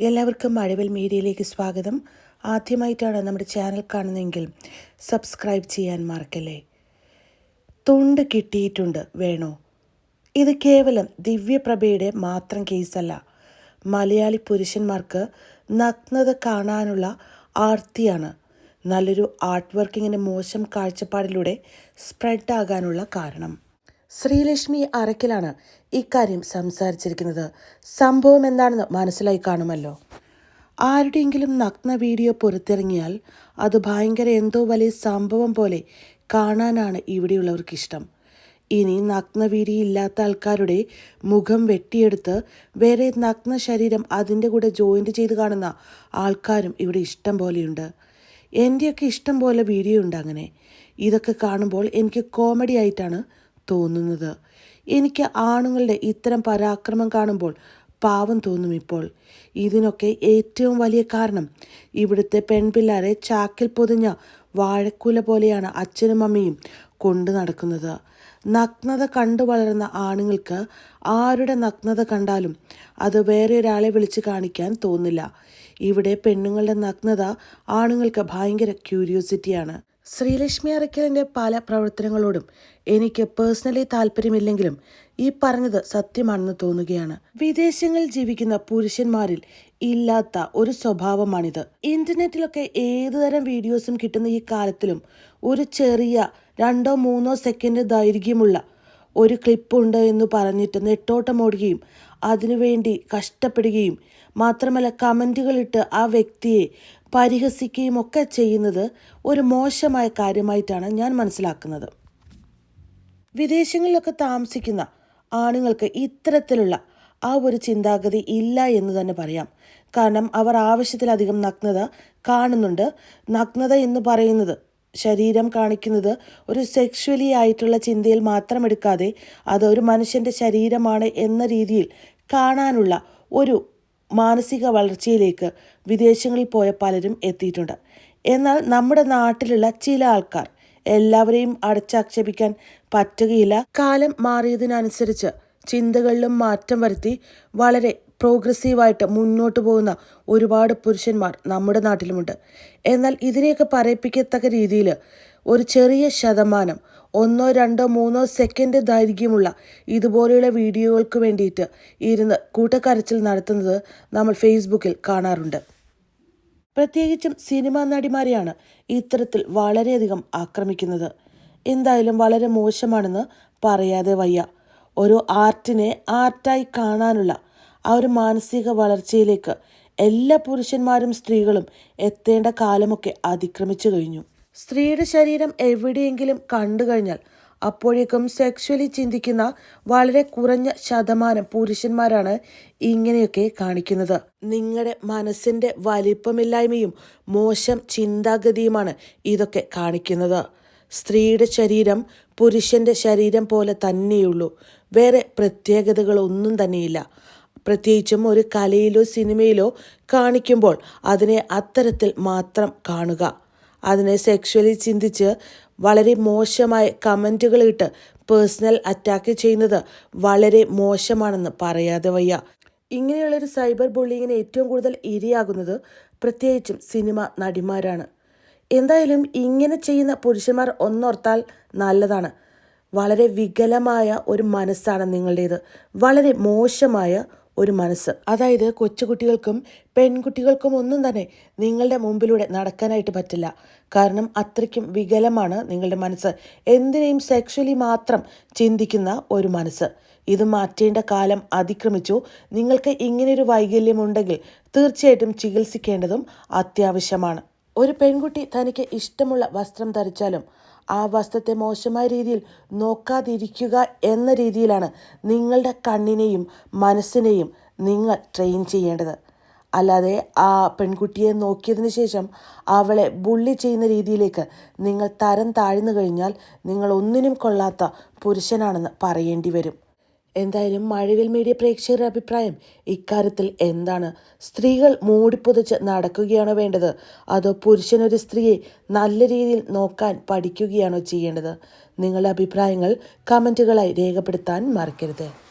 എല്ലാവർക്കും മഴവിൽ മീഡിയയിലേക്ക് സ്വാഗതം. ആദ്യമായിട്ടാണ് നമ്മുടെ ചാനൽ കാണുന്നതെങ്കിൽ സബ്സ്ക്രൈബ് ചെയ്യാൻ മറക്കല്ലേ? തൊണ്ട് കിട്ടിയിട്ടുണ്ട് വേണോ? ഇത് കേവലം ദിവ്യപ്രഭയുടെ മാത്രം കേസല്ല. മലയാളി പുരുഷന്മാർക്ക് നഗ്നത കാണാനുള്ള ആർത്തിയാണ്. നല്ലൊരു ആർട്ട് വർക്കിങ്ങിന്റെ മോശം കാഴ്ചപ്പാടിലൂടെ സ്പ്രെഡ് ആകാനുള്ള കാരണം. ശ്രീലക്ഷ്മി അറക്കലാണ് ഇക്കാര്യം സംസാരിച്ചിരിക്കുന്നത്. സംഭവം എന്താണെന്ന് മനസ്സിലായി കാണുമല്ലോ. ആരുടെയെങ്കിലും നഗ്ന വീഡിയോ പുറത്തിറങ്ങിയാൽ അത് ഭയങ്കര എന്തോ വലിയ സംഭവം പോലെ കാണാനാണ് ഇവിടെയുള്ളവർക്ക് ഇഷ്ടം. ഇനി നഗ്ന വീഡിയോ ഇല്ലാത്ത ആൾക്കാരുടെ മുഖം വെട്ടിയെടുത്ത് വേറെ നഗ്ന ശരീരം അതിന്റെ കൂടെ ജോയിന്റ് ചെയ്ത് കാണുന്ന ആൾക്കാരും ഇവിടെ ഇഷ്ടം പോലെയുണ്ട്. എന്റെയൊക്കെ ഇഷ്ടം പോലെ വീഡിയോ ഉണ്ട് അങ്ങനെ. ഇതൊക്കെ കാണുമ്പോൾ എനിക്ക് കോമഡി ആയിട്ടാണ് തോന്നുന്നത്. എനിക്ക് ആണുങ്ങളുടെ ഇത്തരം പരാക്രമം കാണുമ്പോൾ പാവം തോന്നും ഇപ്പോൾ. ഇതിനൊക്കെ ഏറ്റവും വലിയ കാരണം ഇവിടുത്തെ പെൺപിള്ളാരെ ചാക്കിൽ പൊതിഞ്ഞ വാഴക്കൂല പോലെയാണ് അച്ഛനും അമ്മയും കൊണ്ടു നടക്കുന്നത്. നഗ്നത കണ്ടു വളരുന്ന ആണുങ്ങൾക്ക് ആരുടെ നഗ്നത കണ്ടാലും അത് വേറെ ഒരാളെ വിളിച്ച് കാണിക്കാൻ തോന്നില്ല. ഇവിടെ പെണ്ണുങ്ങളുടെ നഗ്നത ആണുങ്ങൾക്ക് ഭയങ്കര ക്യൂരിയോസിറ്റിയാണ് ശ്രീലക്ഷ്മി അറയ്ക്കലിന്റെ പല പ്രവർത്തനങ്ങളോടും എനിക്ക് പേഴ്സണലി താല്പര്യമില്ലെങ്കിലും ഈ പറഞ്ഞത് സത്യമാണെന്ന് തോന്നുകയാണ്. വിദേശങ്ങളിൽ ജീവിക്കുന്ന പുരുഷന്മാരിൽ ഇല്ലാത്ത ഒരു സ്വഭാവമാണിത്. ഇന്റർനെറ്റിലൊക്കെ ഏതുതരം വീഡിയോസും കിട്ടുന്ന ഈ കാലത്തിലും ഒരു ചെറിയ രണ്ടോ മൂന്നോ സെക്കൻഡ് ദൈർഘ്യമുള്ള ഒരു ക്ലിപ്പുണ്ട് എന്ന് പറഞ്ഞിട്ട് നെട്ടോട്ടമോടുകയും അതിനുവേണ്ടി കഷ്ടപ്പെടുകയും മാത്രമല്ല കമന്റുകളിട്ട് ആ വ്യക്തിയെ പരിഹസിക്കുകയും ഒക്കെ ചെയ്യുന്നത് ഒരു മോശമായ കാര്യമായിട്ടാണ് ഞാൻ മനസ്സിലാക്കുന്നത്. വിദേശങ്ങളിലൊക്കെ താമസിക്കുന്ന ആണുങ്ങൾക്ക് ഇത്തരത്തിലുള്ള ആ ഒരു ചിന്താഗതി ഇല്ല എന്ന് തന്നെ പറയാം. കാരണം അവർ ആവശ്യത്തിലധികം നഗ്നത കാണുന്നുണ്ട്. നഗ്നത എന്ന് പറയുന്നത് ശരീരം കാണിക്കുന്നത് ഒരു സെക്ഷുവലി ആയിട്ടുള്ള ചിന്തയിൽ മാത്രം എടുക്കാതെ അത് ഒരു മനുഷ്യന്റെ ശരീരമാണ് എന്ന രീതിയിൽ കാണാനുള്ള ഒരു മാനസിക വളർച്ചയിലേക്ക് വിദേശങ്ങളിൽ പോയ പലരും എത്തിയിട്ടുണ്ട്. എന്നാൽ നമ്മുടെ നാട്ടിലുള്ള ചില ആൾക്കാർ എല്ലാവരെയും അടച്ചാക്ഷേപിക്കാൻ പറ്റുകയില്ല. കാലം മാറിയതിനനുസരിച്ച് ചിന്തകളിലും മാറ്റം വരുത്തി വളരെ പ്രോഗ്രസീവായിട്ട് മുന്നോട്ട് പോകുന്ന ഒരുപാട് പുരുഷന്മാർ നമ്മുടെ നാട്ടിലുമുണ്ട്. എന്നാൽ ഇതിനെയൊക്കെ പറയിപ്പിക്കത്തക്ക രീതിയിൽ ഒരു ചെറിയ ശതമാനം ഒന്നോ രണ്ടോ മൂന്നോ സെക്കൻഡ് ദൈർഘ്യമുള്ള ഇതുപോലെയുള്ള വീഡിയോകൾക്ക് വേണ്ടിയിട്ട് ഇരുന്ന് കൂട്ടക്കരച്ചിൽ നടത്തുന്നത് നമ്മൾ ഫേസ്ബുക്കിൽ കാണാറുണ്ട്. പ്രത്യേകിച്ചും സിനിമാ നടിമാരെയാണ് ഇത്തരത്തിൽ വളരെയധികം ആക്രമിക്കുന്നത്. എന്തായാലും വളരെ മോശമാണെന്ന് പറയാതെ വയ്യ. ഒരു ആർട്ടിനെ ആർട്ടായി കാണാനുള്ള ആ ഒരു മാനസിക വളർച്ചയിലേക്ക് എല്ലാ പുരുഷന്മാരും സ്ത്രീകളും എത്തേണ്ട കാലമൊക്കെ അതിക്രമിച്ചു കഴിഞ്ഞു. സ്ത്രീയുടെ ശരീരം എവിടെയെങ്കിലും കണ്ടു കഴിഞ്ഞാൽ അപ്പോഴേക്കും സെക്ഷലി ചിന്തിക്കുന്ന വളരെ കുറഞ്ഞ ശതമാനം പുരുഷന്മാരാണ് ഇങ്ങനെയൊക്കെ കാണിക്കുന്നത്. നിങ്ങളുടെ മനസ്സിന്റെ വലിപ്പമില്ലായ്മയും മോശം ചിന്താഗതിയുമാണ് ഇതൊക്കെ കാണിക്കുന്നത്. സ്ത്രീയുടെ ശരീരം പുരുഷന്റെ ശരീരം പോലെ തന്നെയുള്ളൂ. വേറെ പ്രത്യേകതകളൊന്നും തന്നെയില്ല. പ്രത്യേകിച്ചും ഒരു കലയിലോ സിനിമയിലോ കാണിക്കുമ്പോൾ അതിനെ അത്തരത്തിൽ മാത്രം കാണുക. അതിനെ സെക്ഷുവലി ചിന്തിച്ച് വളരെ മോശമായ കമന്റുകൾ ഇട്ട് പേഴ്സണൽ അറ്റാക്ക് ചെയ്യുന്നത് വളരെ മോശമാണെന്ന് പറയാതെ വയ്യ. ഇങ്ങനെയുള്ളൊരു സൈബർ ബുള്ളിങ്ങിന് ഏറ്റവും കൂടുതൽ ഇരയാകുന്നത് പ്രത്യേകിച്ചും സിനിമ നടിമാരാണ്. എന്തായാലും ഇങ്ങനെ ചെയ്യുന്ന പുരുഷന്മാർ ഒന്നോർത്താൽ നല്ലതാണ്. വളരെ വികലമായ ഒരു മനസ്സാണ് നിങ്ങളുടേത്. വളരെ മോശമായ ഒരു മനസ്സ്. അതായത് കൊച്ചുകുട്ടികൾക്കും പെൺകുട്ടികൾക്കും ഒന്നും തന്നെ നിങ്ങളുടെ മുമ്പിലൂടെ നടക്കാനായിട്ട് പറ്റില്ല. കാരണം അത്രയ്ക്കും വികലമാണ് നിങ്ങളുടെ മനസ്സ്. എന്തിനേയും സെക്ഷലി മാത്രം ചിന്തിക്കുന്ന ഒരു മനസ്സ്. ഇത് മാറ്റേണ്ട കാലം അതിക്രമിച്ചു. നിങ്ങൾക്ക് ഇങ്ങനെയൊരു വൈകല്യമുണ്ടെങ്കിൽ തീർച്ചയായിട്ടും ചികിത്സിക്കേണ്ടതും അത്യാവശ്യമാണ്. ഒരു പെൺകുട്ടി തനിക്ക് ഇഷ്ടമുള്ള വസ്ത്രം ധരിച്ചാലും ആ വസ്ത്രത്തെ മോശമായ രീതിയിൽ നോക്കാതിരിക്കുക എന്ന രീതിയിലാണ് നിങ്ങളുടെ കണ്ണിനെയും മനസ്സിനെയും നിങ്ങൾ ട്രെയിൻ ചെയ്യേണ്ടത്. അല്ലാതെ ആ പെൺകുട്ടിയെ നോക്കിയതിന് ശേഷം അവളെ ബുള്ളി ചെയ്യുന്ന രീതിയിലേക്ക് നിങ്ങൾ തരം താഴ്ന്നു കഴിഞ്ഞാൽ നിങ്ങൾ ഒന്നിനും കൊള്ളാത്ത പുരുഷനാണെന്ന് പറയേണ്ടി വരും. എന്തായാലും മഴവിൽ മീഡിയ പ്രേക്ഷകരുടെ അഭിപ്രായം ഇക്കാര്യത്തിൽ എന്താണ്? സ്ത്രീകൾ മൂടിപ്പുതച്ച് നടക്കുകയാണോ വേണ്ടത്? അതോ പുരുഷനൊരു സ്ത്രീയെ നല്ല രീതിയിൽ നോക്കാൻ പഠിക്കുകയാണോ ചെയ്യേണ്ടത്? നിങ്ങളുടെ അഭിപ്രായങ്ങൾ കമന്റുകളായി രേഖപ്പെടുത്താൻ മറക്കരുത്.